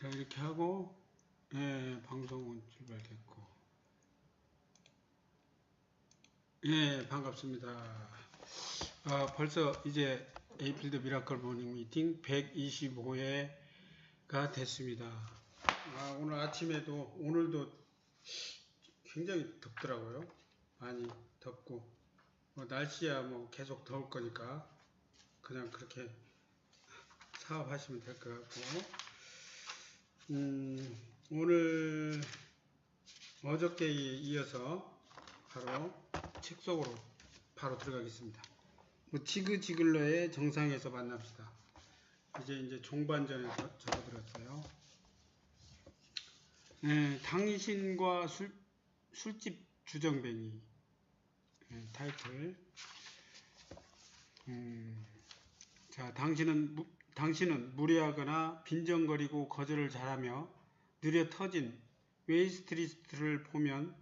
자, 이렇게 하고, 예, 방송은 출발됐고. 예, 반갑습니다. 아, 벌써 이제 에이필드 미라클 모닝 미팅 125회가 됐습니다. 아, 오늘 아침에도, 오늘도 굉장히 덥더라고요. 많이 덥고. 뭐 날씨야 뭐 계속 더울 거니까 그냥 그렇게 사업하시면 될 것 같고. 음, 오늘 어저께에 이어서 바로 책 속으로 바로 들어가겠습니다. 뭐 지그지글러의 정상에서 만납시다. 이제 이제 종반전에 서 접어들었어요. 네, 당신과 술, 술집 주정뱅이 네, 타이틀. 음, 자, 당신은 무, 당신은 무례하거나 빈정거리고 거절을 잘하며 느려 터진 웨이스트리스트를 보면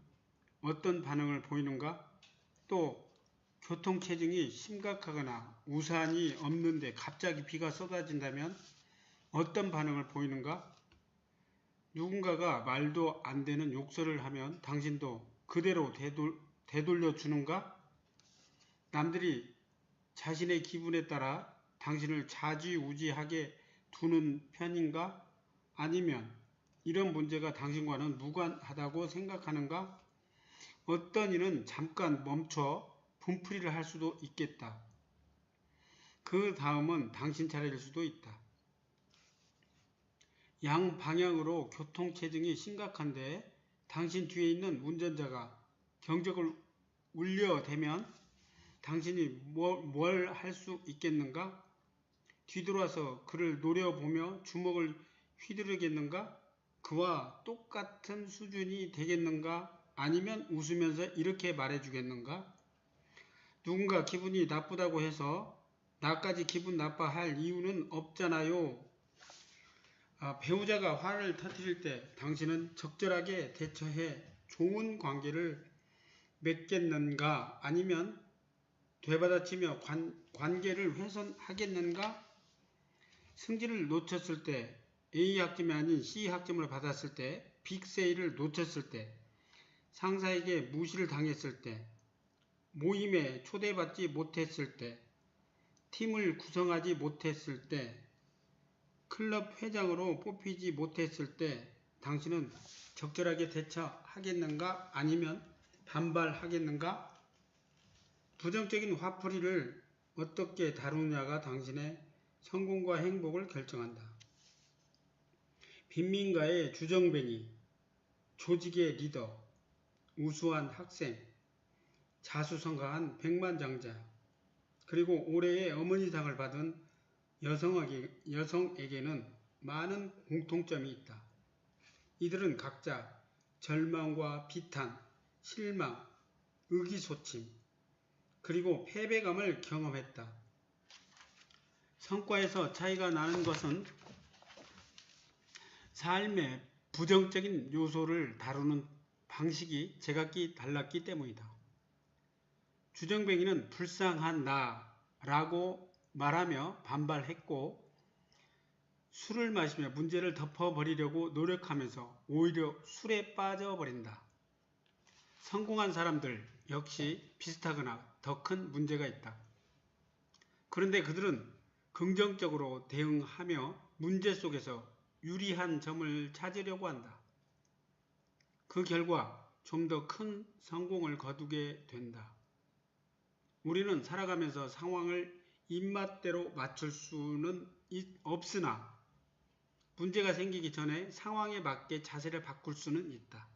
어떤 반응을 보이는가? 또 교통체증이 심각하거나 우산이 없는데 갑자기 비가 쏟아진다면 어떤 반응을 보이는가? 누군가가 말도 안 되는 욕설을 하면 당신도 그대로 되돌, 되돌려 주는가? 남들이 자신의 기분에 따라 당신을 좌지우지하게 두는 편인가? 아니면 이런 문제가 당신과는 무관하다고 생각하는가? 어떤 이는 잠깐 멈춰 분풀이를 할 수도 있겠다. 그 다음은 당신 차례일 수도 있다. 양 방향으로 교통체증이 심각한데 당신 뒤에 있는 운전자가 경적을 울려대면 당신이 뭘 할 수 있겠는가? 뒤돌아서 그를 노려보며 주먹을 휘두르겠는가? 그와 똑같은 수준이 되겠는가? 아니면 웃으면서 이렇게 말해주겠는가? 누군가 기분이 나쁘다고 해서 나까지 기분 나빠할 이유는 없잖아요. 아, 배우자가 화를 터뜨릴 때 당신은 적절하게 대처해 좋은 관계를 맺겠는가? 아니면 되받아치며 관, 관계를 훼손하겠는가? 승진을 놓쳤을 때 A 학점이 아닌 C 학점을 받았을 때 빅세일을 놓쳤을 때 상사에게 무시를 당했을 때 모임에 초대받지 못했을 때 팀을 구성하지 못했을 때 클럽 회장으로 뽑히지 못했을 때 당신은 적절하게 대처하겠는가? 아니면 반발하겠는가? 부정적인 화풀이를 어떻게 다루느냐가 당신의 성공과 행복을 결정한다. 빈민가의 주정뱅이, 조직의 리더, 우수한 학생, 자수성가한 백만장자, 그리고 올해의 어머니상을 받은 여성에게, 여성에게는 많은 공통점이 있다. 이들은 각자 절망과 비탄, 실망, 의기소침, 그리고 패배감을 경험했다. 성과에서 차이가 나는 것은 삶의 부정적인 요소를 다루는 방식이 제각기 달랐기 때문이다. 주정뱅이는 불쌍한 나라고 말하며 반발했고 술을 마시며 문제를 덮어버리려고 노력하면서 오히려 술에 빠져버린다. 성공한 사람들 역시 비슷하거나 더 큰 문제가 있다. 그런데 그들은 긍정적으로 대응하며 문제 속에서 유리한 점을 찾으려고 한다. 그 결과 좀 더 큰 성공을 거두게 된다. 우리는 살아가면서 상황을 입맛대로 맞출 수는 없으나 문제가 생기기 전에 상황에 맞게 자세를 바꿀 수는 있다.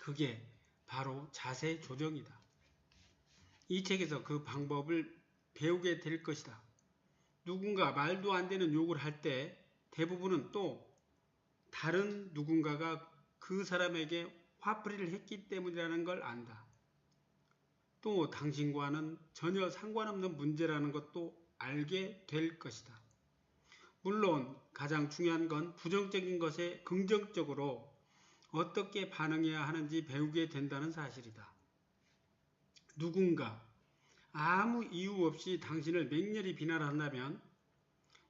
그게 바로 자세 조정이다. 이 책에서 그 방법을 배우게 될 것이다. 누군가 말도 안 되는 욕을 할 때 대부분은 또 다른 누군가가 그 사람에게 화풀이를 했기 때문이라는 걸 안다. 또 당신과는 전혀 상관없는 문제라는 것도 알게 될 것이다. 물론 가장 중요한 건 부정적인 것에 긍정적으로 어떻게 반응해야 하는지 배우게 된다는 사실이다. 누군가 아무 이유 없이 당신을 맹렬히 비난한다면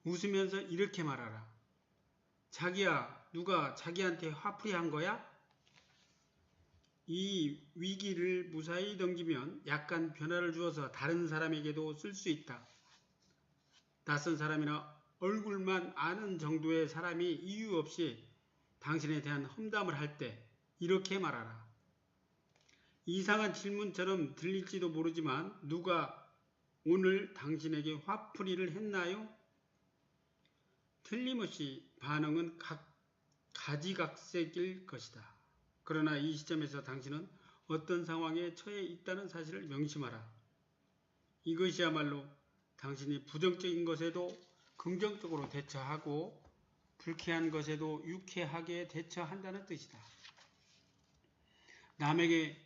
웃으면서 이렇게 말하라. 자기야, 누가 자기한테 화풀이 한 거야? 이 위기를 무사히 넘기면 약간 변화를 주어서 다른 사람에게도 쓸 수 있다. 낯선 사람이나 얼굴만 아는 정도의 사람이 이유 없이 당신에 대한 험담을 할 때 이렇게 말하라. 이상한 질문처럼 들릴지도 모르지만 누가 오늘 당신에게 화풀이를 했나요? 틀림없이 반응은 각, 가지각색일 것이다. 그러나 이 시점에서 당신은 어떤 상황에 처해 있다는 사실을 명심하라. 이것이야말로 당신이 부정적인 것에도 긍정적으로 대처하고 불쾌한 것에도 유쾌하게 대처한다는 뜻이다. 남에게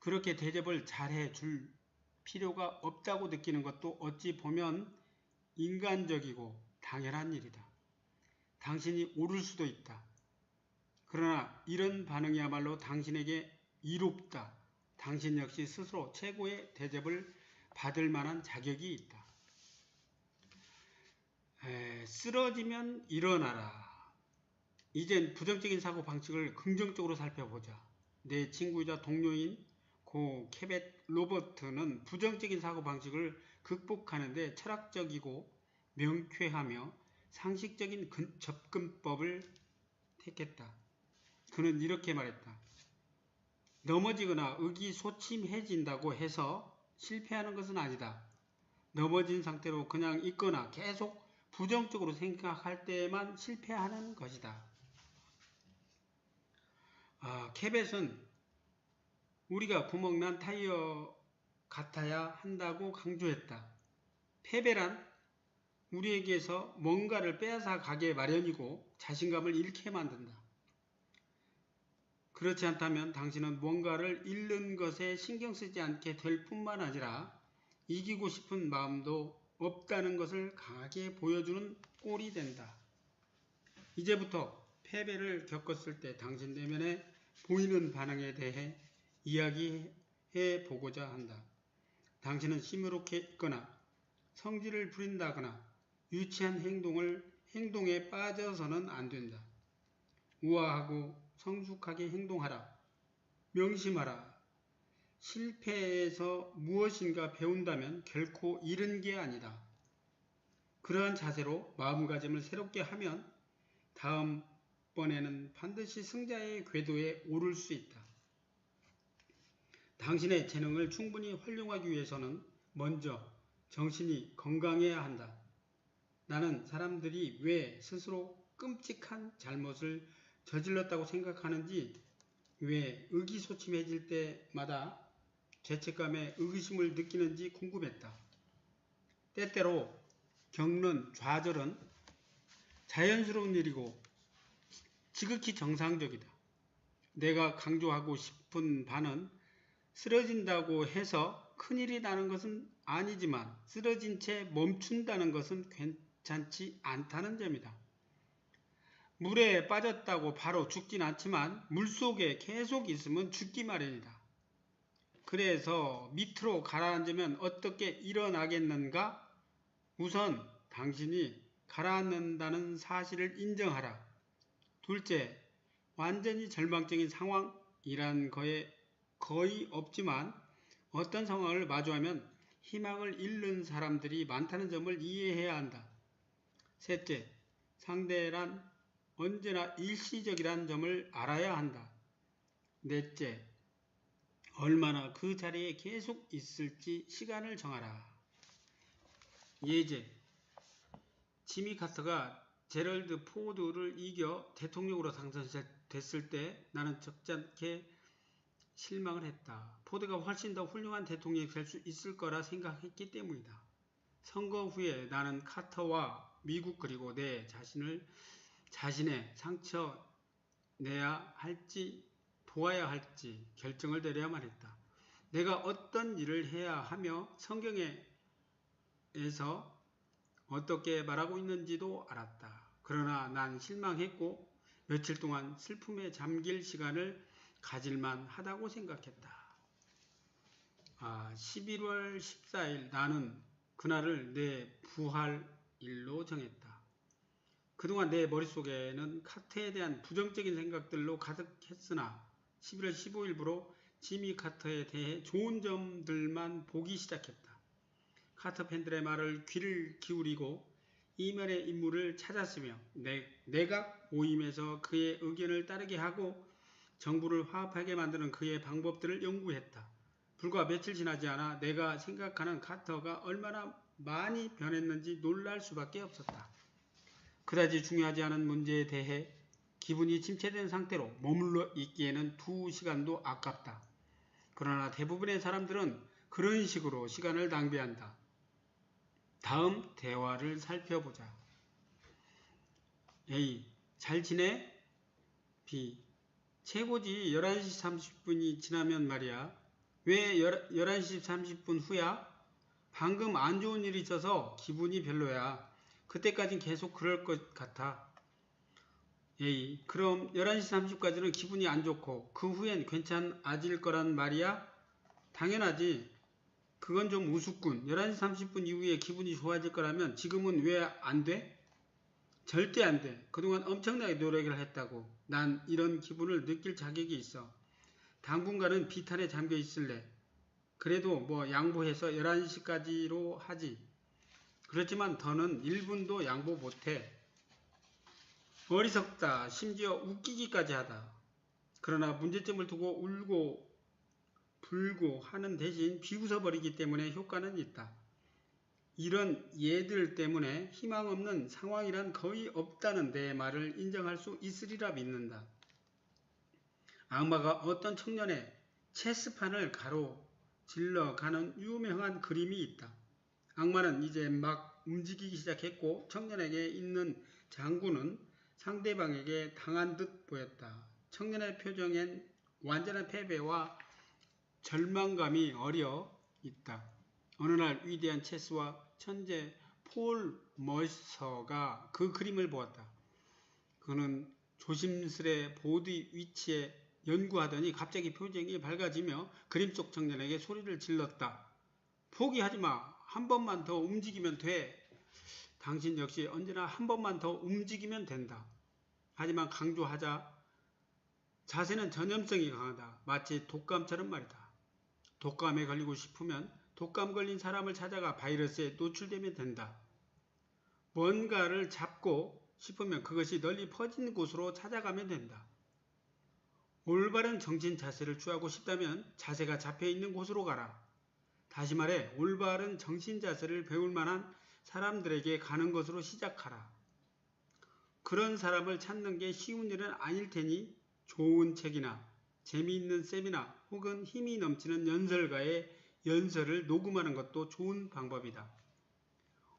그렇게 대접을 잘해 줄 필요가 없다고 느끼는 것도 어찌 보면 인간적이고 당연한 일이다. 당신이 옳을 수도 있다. 그러나 이런 반응이야말로 당신에게 이롭다. 당신 역시 스스로 최고의 대접을 받을 만한 자격이 있다. 에, 쓰러지면 일어나라. 이젠 부정적인 사고 방식을 긍정적으로 살펴보자. 내 친구이자 동료인 고 케벳 로버트는 부정적인 사고 방식을 극복하는데 철학적이고 명쾌하며 상식적인 접근법을 택했다. 그는 이렇게 말했다. 넘어지거나 의기소침해진다고 해서 실패하는 것은 아니다. 넘어진 상태로 그냥 있거나 계속 부정적으로 생각할 때만 실패하는 것이다. 아, 캐벳은 우리가 구멍난 타이어 같아야 한다고 강조했다. 패배란 우리에게서 뭔가를 빼앗아 가게 마련이고 자신감을 잃게 만든다. 그렇지 않다면 당신은 뭔가를 잃는 것에 신경 쓰지 않게 될 뿐만 아니라 이기고 싶은 마음도 없다는 것을 강하게 보여주는 꼴이 된다. 이제부터 패배를 겪었을 때 당신 내면에 보이는 반응에 대해 이야기해 보고자 한다. 당신은 시무룩해 있거나 성질을 부린다거나 유치한 행동을 행동에 빠져서는 안 된다. 우아하고 성숙하게 행동하라. 명심하라. 실패에서 무엇인가 배운다면 결코 잃은 게 아니다. 그러한 자세로 마음가짐을 새롭게 하면 다음번에는 반드시 승자의 궤도에 오를 수 있다. 당신의 재능을 충분히 활용하기 위해서는 먼저 정신이 건강해야 한다. 나는 사람들이 왜 스스로 끔찍한 잘못을 저질렀다고 생각하는지, 왜 의기소침해질 때마다 죄책감에 의구심을 느끼는지 궁금했다. 때때로 겪는 좌절은 자연스러운 일이고 지극히 정상적이다. 내가 강조하고 싶은 바는 쓰러진다고 해서 큰일이 나는 것은 아니지만 쓰러진 채 멈춘다는 것은 괜찮지 않다는 점이다. 물에 빠졌다고 바로 죽진 않지만 물속에 계속 있으면 죽기 마련이다. 그래서 밑으로 가라앉으면 어떻게 일어나겠는가? 우선 당신이 가라앉는다는 사실을 인정하라. 둘째, 완전히 절망적인 상황이란 거에 거의 없지만 어떤 상황을 마주하면 희망을 잃는 사람들이 많다는 점을 이해해야 한다. 셋째, 상대란 언제나 일시적이라는 점을 알아야 한다. 넷째, 얼마나 그 자리에 계속 있을지 시간을 정하라. 예제, 지미 카터가 제럴드 포드를 이겨 대통령으로 당선됐을 때 나는 적잖게 실망을 했다. 포드가 훨씬 더 훌륭한 대통령이 될 수 있을 거라 생각했기 때문이다. 선거 후에 나는 카터와 미국 그리고 내 자신을 자신의 상처 내야 할지 도와야 할지 결정을 내려야만 했다. 내가 어떤 일을 해야 하며 성경에서 어떻게 말하고 있는지도 알았다. 그러나 난 실망했고 며칠 동안 슬픔에 잠길 시간을 가질만 하다고 생각했다. 아, 11월 14일 나는 그날을 내 부활일로 정했다. 그동안 내 머릿속에는 카터에 대한 부정적인 생각들로 가득했으나 11월 15일부로 지미 카터에 대해 좋은 점들만 보기 시작했다. 카터 팬들의 말을 귀를 기울이고 이면의 인물을 찾았으며 내, 내가 모임에서 그의 의견을 따르게 하고 정부를 화합하게 만드는 그의 방법들을 연구했다. 불과 며칠 지나지 않아 내가 생각하는 카터가 얼마나 많이 변했는지 놀랄 수밖에 없었다. 그다지 중요하지 않은 문제에 대해 기분이 침체된 상태로 머물러 있기에는 두 시간도 아깝다. 그러나 대부분의 사람들은 그런 식으로 시간을 낭비한다. 다음 대화를 살펴보자. A. 잘 지내? B. 최고지 11시 30분이 지나면 말이야. 왜 11시 30분 후야? 방금 안 좋은 일이 있어서 기분이 별로야. 그때까진 계속 그럴 것 같아. A. 그럼 11시 30분까지는 기분이 안 좋고 그 후엔 괜찮아질 거란 말이야? 당연하지. 그건 좀 우습군. 11시 30분 이후에 기분이 좋아질 거라면 지금은 왜 안 돼? 절대 안 돼. 그동안 엄청나게 노력을 했다고. 난 이런 기분을 느낄 자격이 있어. 당분간은 비탄에 잠겨 있을래. 그래도 뭐 양보해서 11시까지로 하지. 그렇지만 더는 1분도 양보 못해. 어리석다. 심지어 웃기기까지 하다. 그러나 문제점을 두고 울고 불고 하는 대신 비웃어버리기 때문에 효과는 있다. 이런 예들 때문에 희망 없는 상황이란 거의 없다는 내 말을 인정할 수 있으리라 믿는다. 악마가 어떤 청년의 체스판을 가로질러 가는 유명한 그림이 있다. 악마는 이제 막 움직이기 시작했고 청년에게 있는 장구는 상대방에게 당한 듯 보였다. 청년의 표정엔 완전한 패배와 절망감이 어려 있다. 어느 날 위대한 체스와 천재 폴 머서가 그 그림을 보았다. 그는 조심스레 보드 위치에 연구하더니 갑자기 표정이 밝아지며 그림 속 청년에게 소리를 질렀다. 포기하지 마. 한 번만 더 움직이면 돼. 당신 역시 언제나 한 번만 더 움직이면 된다. 하지만 강조하자 자세는 전염성이 강하다. 마치 독감처럼 말이다. 독감에 걸리고 싶으면 독감 걸린 사람을 찾아가 바이러스에 노출되면 된다. 뭔가를 잡고 싶으면 그것이 널리 퍼진 곳으로 찾아가면 된다. 올바른 정신 자세를 취하고 싶다면 자세가 잡혀 있는 곳으로 가라. 다시 말해 올바른 정신 자세를 배울 만한 사람들에게 가는 것으로 시작하라. 그런 사람을 찾는 게 쉬운 일은 아닐 테니 좋은 책이나 재미있는 세미나 혹은 힘이 넘치는 연설가의 연설을 녹음하는 것도 좋은 방법이다.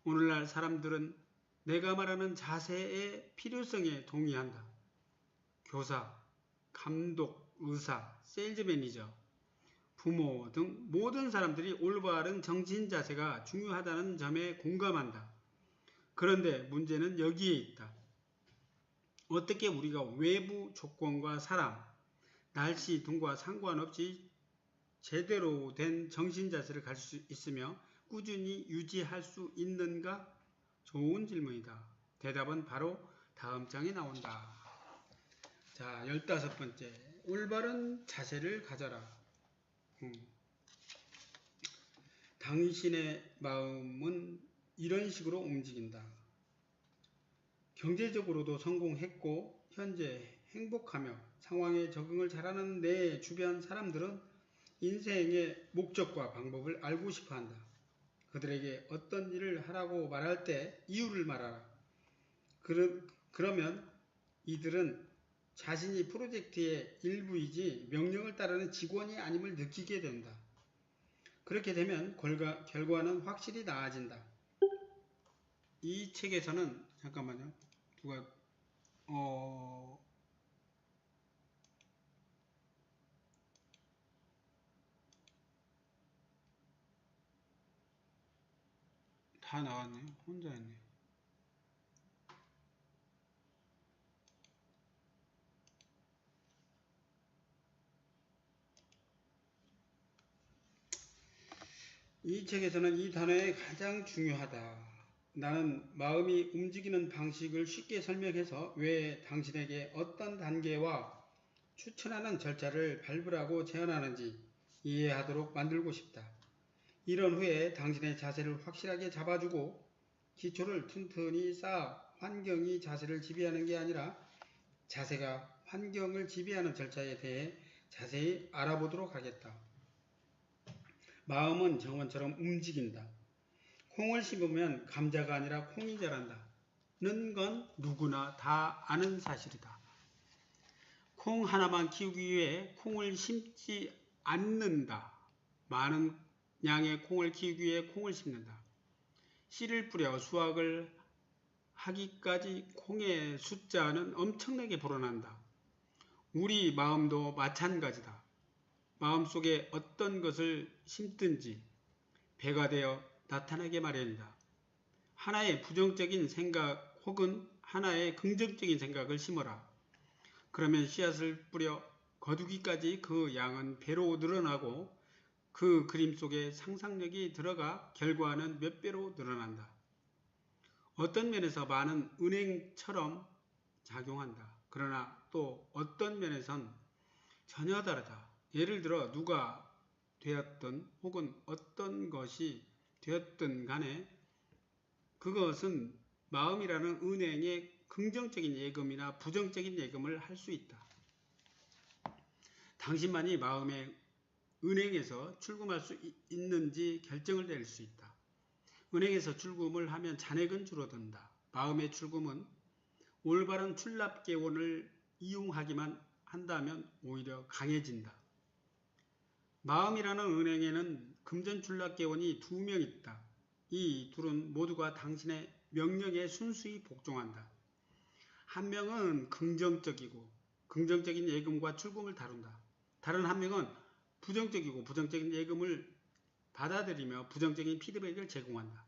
오늘날 사람들은 내가 말하는 자세의 필요성에 동의한다. 교사, 감독, 의사, 세일즈 매니저, 부모 등 모든 사람들이 올바른 정신 자세가 중요하다는 점에 공감한다. 그런데 문제는 여기에 있다. 어떻게 우리가 외부 조건과 사람, 날씨 등과 상관없이 제대로 된 정신 자세를 가질 수 있으며 꾸준히 유지할 수 있는가? 좋은 질문이다. 대답은 바로 다음 장에 나온다. 자, 열다섯 번째. 올바른 자세를 가져라. 음. 당신의 마음은 이런 식으로 움직인다. 경제적으로도 성공했고, 현재 행복하며 상황에 적응을 잘하는 내 주변 사람들은 인생의 목적과 방법을 알고 싶어 한다. 그들에게 어떤 일을 하라고 말할 때 이유를 말하라. 그러, 그러면 이들은 자신이 프로젝트의 일부이지 명령을 따르는 직원이 아님을 느끼게 된다. 그렇게 되면 결과, 결과는 확실히 나아진다. 이 책에서는 잠깐만요. 누가 어 다 나왔네요. 혼자 했네. 이 책에서는 이 단어에 가장 중요하다. 나는 마음이 움직이는 방식을 쉽게 설명해서 왜 당신에게 어떤 단계와 추천하는 절차를 밟으라고 제안하는지 이해하도록 만들고 싶다. 이런 후에 당신의 자세를 확실하게 잡아주고 기초를 튼튼히 쌓아 환경이 자세를 지배하는 게 아니라 자세가 환경을 지배하는 절차에 대해 자세히 알아보도록 하겠다. 마음은 정원처럼 움직인다. 콩을 심으면 감자가 아니라 콩이 자란다. 는 건 누구나 다 아는 사실이다. 콩 하나만 키우기 위해 콩을 심지 않는다. 많은 양의 콩을 키우기 위해 콩을 심는다. 씨를 뿌려 수확을 하기까지 콩의 숫자는 엄청나게 불어난다. 우리 마음도 마찬가지다. 마음속에 어떤 것을 심든지 배가 되어 나타나게 마련이다. 하나의 부정적인 생각 혹은 하나의 긍정적인 생각을 심어라. 그러면 씨앗을 뿌려 거두기까지 그 양은 배로 늘어나고 그 그림 속에 상상력이 들어가 결과는 몇 배로 늘어난다. 어떤 면에서 많은 은행처럼 작용한다. 그러나 또 어떤 면에선 전혀 다르다. 예를 들어 누가 되었든 혹은 어떤 것이 되었든 간에 그것은 마음이라는 은행의 긍정적인 예금이나 부정적인 예금을 할 수 있다. 당신만이 마음의 은행에서 출금할 수 있는지 결정을 내릴 수 있다. 은행에서 출금을 하면 잔액은 줄어든다. 마음의 출금은 올바른 출납개원을 이용하기만 한다면 오히려 강해진다. 마음이라는 은행에는 금전출납개원이 두 명 있다. 이 둘은 모두가 당신의 명령에 순수히 복종한다. 한 명은 긍정적이고 긍정적인 예금과 출금을 다룬다. 다른 한 명은 부정적이고 부정적인 예금을 받아들이며 부정적인 피드백을 제공한다.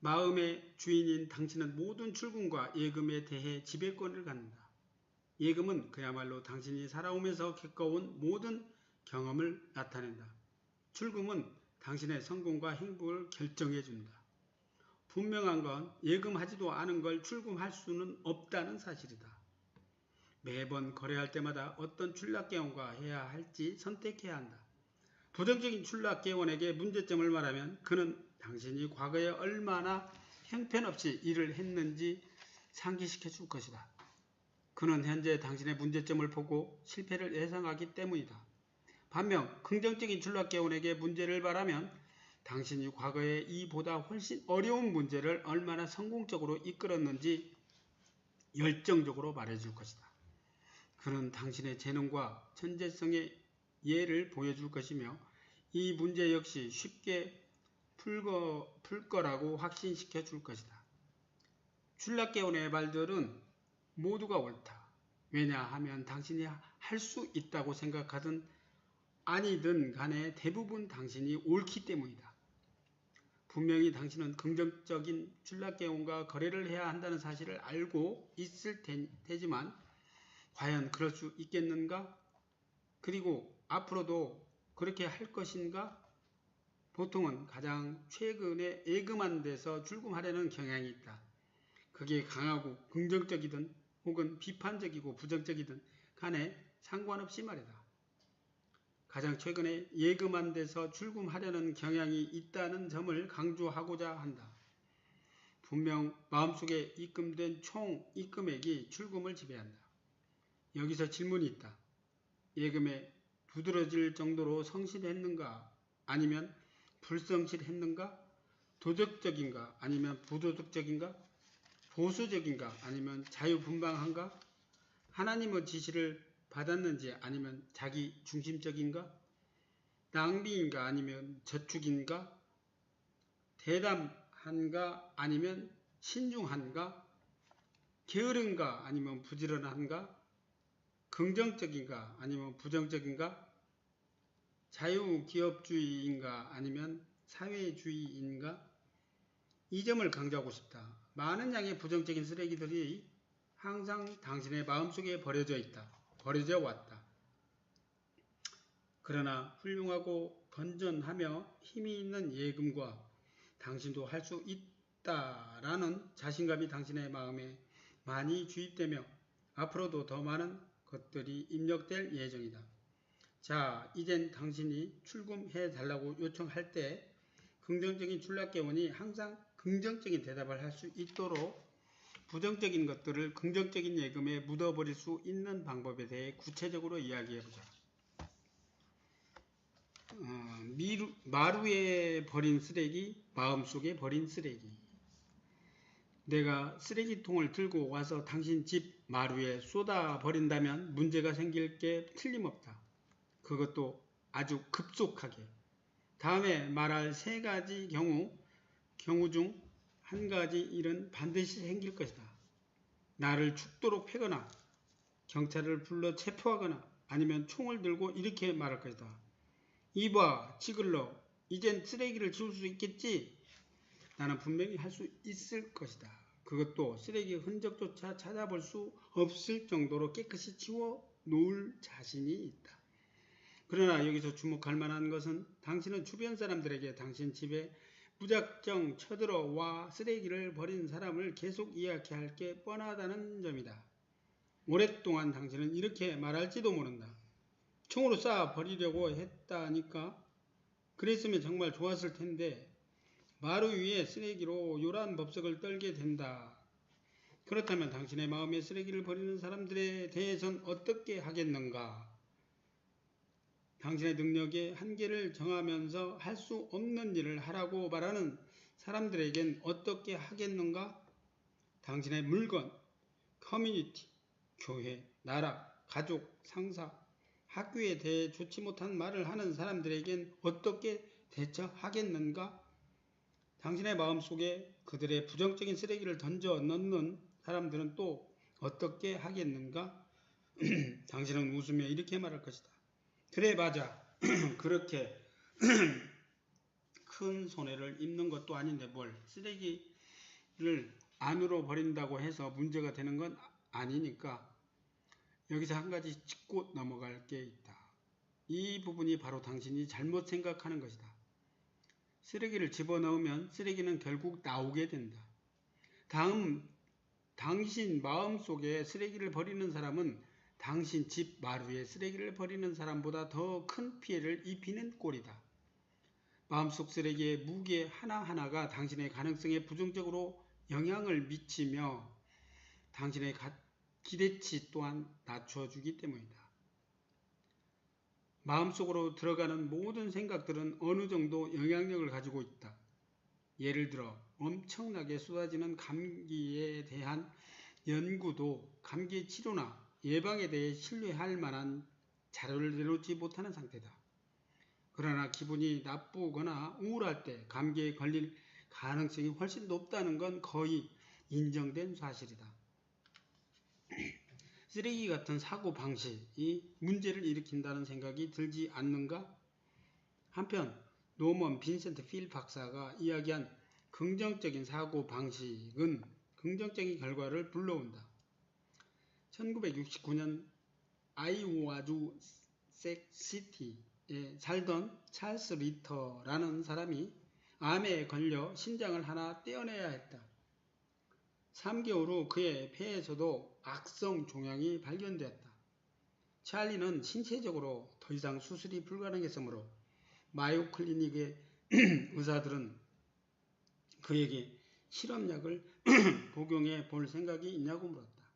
마음의 주인인 당신은 모든 출금과 예금에 대해 지배권을 갖는다. 예금은 그야말로 당신이 살아오면서 겪어온 모든 경험을 나타낸다. 출금은 당신의 성공과 행복을 결정해 준다. 분명한 건 예금하지도 않은 걸 출금할 수는 없다는 사실이다. 매번 거래할 때마다 어떤 출납개원과 해야 할지 선택해야 한다. 부정적인 출납개원에게 문제점을 말하면 그는 당신이 과거에 얼마나 형편없이 일을 했는지 상기시켜 줄 것이다. 그는 현재 당신의 문제점을 보고 실패를 예상하기 때문이다. 반면 긍정적인 출납개원에게 문제를 말하면 당신이 과거에 이보다 훨씬 어려운 문제를 얼마나 성공적으로 이끌었는지 열정적으로 말해줄 것이다. 그는 당신의 재능과 천재성의 예를 보여줄 것이며 이 문제 역시 쉽게 풀 거, 풀 거라고 확신시켜 줄 것이다. 출납개원의 말들은 모두가 옳다. 왜냐하면 당신이 할 수 있다고 생각하든 아니든 간에 대부분 당신이 옳기 때문이다. 분명히 당신은 긍정적인 출납개원과 거래를 해야 한다는 사실을 알고 있을 테지만 과연 그럴 수 있겠는가? 그리고 앞으로도 그렇게 할 것인가? 보통은 가장 최근에 예금한 데서 출금하려는 경향이 있다. 그게 강하고 긍정적이든 혹은 비판적이고 부정적이든 간에 상관없이 말이다. 가장 최근에 예금한 데서 출금하려는 경향이 있다는 점을 강조하고자 한다. 분명 마음속에 입금된 총 입금액이 출금을 지배한다. 여기서 질문이 있다. 예금에 두드러질 정도로 성실했는가? 아니면 불성실했는가? 도덕적인가? 아니면 부도덕적인가? 보수적인가? 아니면 자유분방한가? 하나님의 지시를 받았는지 아니면 자기 중심적인가? 낭비인가? 아니면 저축인가? 대담한가? 아니면 신중한가? 게으른가? 아니면 부지런한가? 긍정적인가? 아니면 부정적인가? 자유기업주의인가? 아니면 사회주의인가? 이 점을 강조하고 싶다. 많은 양의 부정적인 쓰레기들이 항상 당신의 마음속에 버려져 있다. 버려져 왔다. 그러나 훌륭하고 건전하며 힘이 있는 예금과 당신도 할수 없다라는 자신감이 당신의 마음에 많이 주입되며 앞으로도 더 많은 것들이 입력될 예정이다. 자, 이젠 당신이 출금해 달라고 요청할 때 긍정적인 출납계원이 항상 긍정적인 대답을 할 수 있도록 부정적인 것들을 긍정적인 예금에 묻어버릴 수 있는 방법에 대해 구체적으로 이야기해보자. 어, 미루, 마루에 버린 쓰레기, 마음속에 버린 쓰레기. 내가 쓰레기통을 들고 와서 당신 집 마루에 쏟아 버린다면 문제가 생길 게 틀림없다. 그것도 아주 급속하게. 다음에 말할 세 가지 경우, 경우 중 한 가지 일은 반드시 생길 것이다. 나를 죽도록 패거나 경찰을 불러 체포하거나 아니면 총을 들고 이렇게 말할 것이다. 이봐, 지글러, 이젠 쓰레기를 지울 수 있겠지? 나는 분명히 할 수 있을 것이다. 그것도 쓰레기 흔적조차 찾아볼 수 없을 정도로 깨끗이 치워 놓을 자신이 있다. 그러나 여기서 주목할 만한 것은 당신은 주변 사람들에게 당신 집에 무작정 쳐들어와 쓰레기를 버린 사람을 계속 이야기할 게 뻔하다는 점이다. 오랫동안 당신은 이렇게 말할지도 모른다. 총으로 쏴 버리려고 했다니까? 그랬으면 정말 좋았을 텐데 마루 위에 쓰레기로 요란 법석을 떨게 된다. 그렇다면 당신의 마음에 쓰레기를 버리는 사람들에 대해선 어떻게 하겠는가? 당신의 능력의 한계를 정하면서 할 수 없는 일을 하라고 말하는 사람들에겐 어떻게 하겠는가? 당신의 물건, 커뮤니티, 교회, 나라, 가족, 상사, 학교에 대해 좋지 못한 말을 하는 사람들에겐 어떻게 대처하겠는가? 당신의 마음 속에 그들의 부정적인 쓰레기를 던져 넣는 사람들은 또 어떻게 하겠는가? 당신은 웃으며 이렇게 말할 것이다. 그래 맞아. 그렇게 큰 손해를 입는 것도 아닌데 뭘 쓰레기를 안으로 버린다고 해서 문제가 되는 건 아니니까 여기서 한 가지 짚고 넘어갈 게 있다. 이 부분이 바로 당신이 잘못 생각하는 것이다. 쓰레기를 집어넣으면 쓰레기는 결국 나오게 된다. 다음 당신 마음속에 쓰레기를 버리는 사람은 당신 집 마루에 쓰레기를 버리는 사람보다 더 큰 피해를 입히는 꼴이다. 마음속 쓰레기의 무게 하나하나가 당신의 가능성에 부정적으로 영향을 미치며 당신의 기대치 또한 낮춰주기 때문이다. 마음속으로 들어가는 모든 생각들은 어느 정도 영향력을 가지고 있다. 예를 들어 엄청나게 쏟아지는 감기에 대한 연구도 감기 치료나 예방에 대해 신뢰할 만한 자료를 내놓지 못하는 상태다. 그러나 기분이 나쁘거나 우울할 때 감기에 걸릴 가능성이 훨씬 높다는 건 거의 인정된 사실이다. 쓰레기 같은 사고 방식이 문제를 일으킨다는 생각이 들지 않는가? 한편 노먼 빈센트 필 박사가 이야기한 긍정적인 사고 방식은 긍정적인 결과를 불러온다. 1969년 아이오와주 섹시티에 살던 찰스 리터라는 사람이 암에 걸려 신장을 하나 떼어내야 했다. 3개월 후 그의 폐에서도 악성 종양이 발견되었다. 찰리는 신체적으로 더 이상 수술이 불가능했으므로 마요 클리닉의 의사들은 그에게 실험약을 복용해 볼 생각이 있냐고 물었다.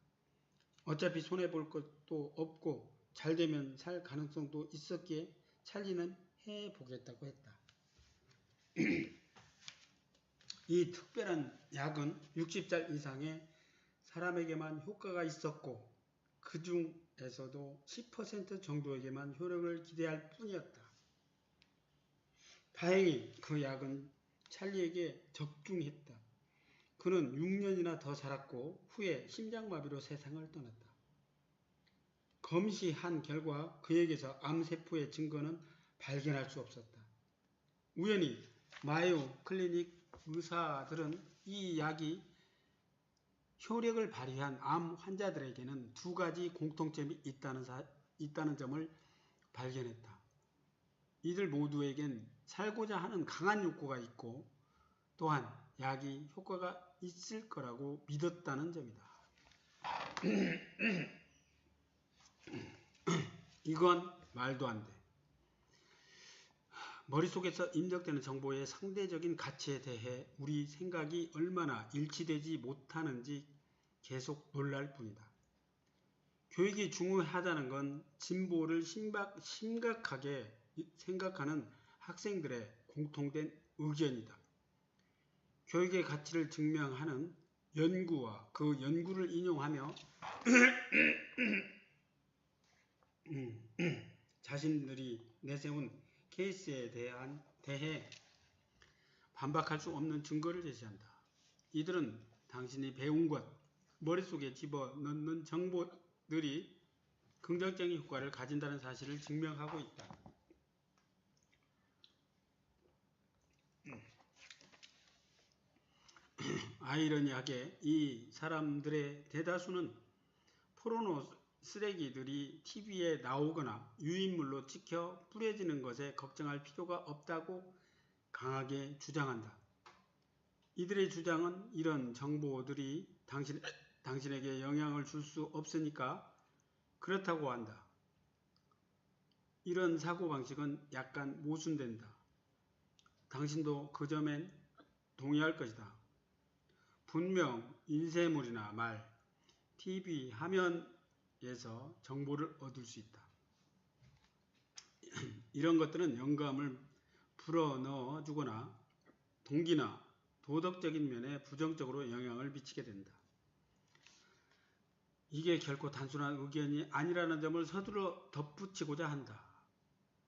어차피 손해볼 것도 없고 잘 되면 살 가능성도 있었기에 찰리는 해보겠다고 했다. 이 특별한 약은 60살 이상의 사람에게만 효과가 있었고 그 중에서도 10% 정도에게만 효력을 기대할 뿐이었다. 다행히 그 약은 찰리에게 적중했다. 그는 6년이나 더 살았고 후에 심장마비로 세상을 떠났다. 검시한 결과 그에게서 암세포의 증거는 발견할 수 없었다. 우연히 마요 클리닉 의사들은 이 약이 효력을 발휘한 암 환자들에게는 두 가지 공통점이 있다는, 사, 있다는 점을 발견했다. 이들 모두에겐 살고자 하는 강한 욕구가 있고 또한 약이 효과가 있을 거라고 믿었다는 점이다. 이건 말도 안 돼. 머릿속에서 입력되는 정보의 상대적인 가치에 대해 우리 생각이 얼마나 일치되지 못하는지 계속 놀랄 뿐이다. 교육이 중요하다는 건 진보를 심각, 심각하게 생각하는 학생들의 공통된 의견이다. 교육의 가치를 증명하는 연구와 그 연구를 인용하며 자신들이 내세운 케이스에 대한 대해 반박할 수 없는 증거를 제시한다. 이들은 당신이 배운 것, 머릿속에 집어넣는 정보들이 긍정적인 효과를 가진다는 사실을 증명하고 있다. 아이러니하게 이 사람들의 대다수는 포르노 쓰레기들이 TV에 나오거나 유인물로 찍혀 뿌려지는 것에 걱정할 필요가 없다고 강하게 주장한다. 이들의 주장은 이런 정보들이 당신, 당신에게 영향을 줄 수 없으니까 그렇다고 한다. 이런 사고방식은 약간 모순된다. 당신도 그 점엔 동의할 것이다. 분명 인쇄물이나 말, TV 화면에서 정보를 얻을 수 있다. 이런 것들은 영감을 불어넣어 주거나 동기나 도덕적인 면에 부정적으로 영향을 미치게 된다. 이게 결코 단순한 의견이 아니라는 점을 서둘러 덧붙이고자 한다.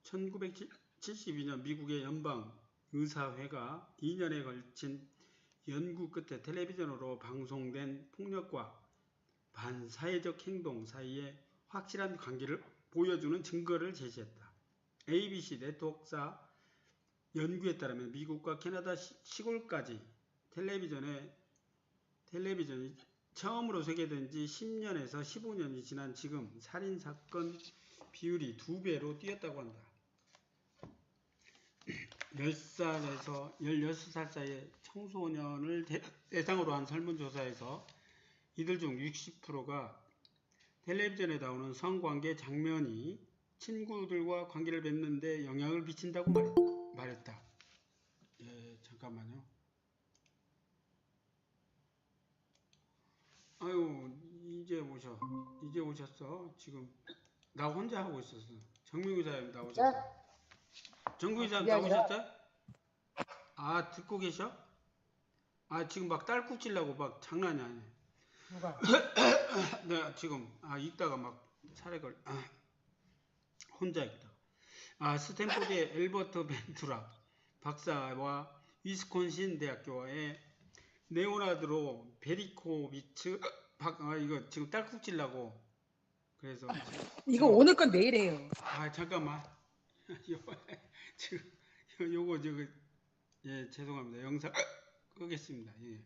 1972년 미국의 연방 의사회가 2년에 걸친 연구 끝에 텔레비전으로 방송된 폭력과 반사회적 행동 사이에 확실한 관계를 보여주는 증거를 제시했다. ABC 네트워크사 연구에 따르면 미국과 캐나다 시, 시골까지 텔레비전에 텔레비전이 처음으로 소개된 지 10년에서 15년이 지난 지금 살인 사건 비율이 두 배로 뛰었다고 한다. 10살에서 16살 사이의 청소년을 대상으로 한 설문조사에서 이들 중 60%가 텔레비전에 나오는 성관계 장면이 친구들과 관계를 맺는데 영향을 미친다고 말했다. 예, 잠깐만요. 아유, 이제 오셔. 이제 오셨어. 지금 나 혼자 하고 있었어. 정민구 사님 나오셨어. 사람 그게 아니라- 나오셨어요? 아 듣고 계셔? 아 지금 막 딸꾹질 나고 막 장난이 아니에요. 누가? 지금 아 읽다가 막 살에 걸 아, 혼자 읽다. 아 스탠포드의 엘버트 벤투라 박사와 위스콘신 대학교의 네오나드로 베리코비츠 박, 아 이거 지금 딸꾹질 나고. 그래서 이거 오늘 건 내일 해요. 아 잠깐만. 요거 지금 요- 요거 저거 예 죄송합니다. 영상 끄겠습니다. 예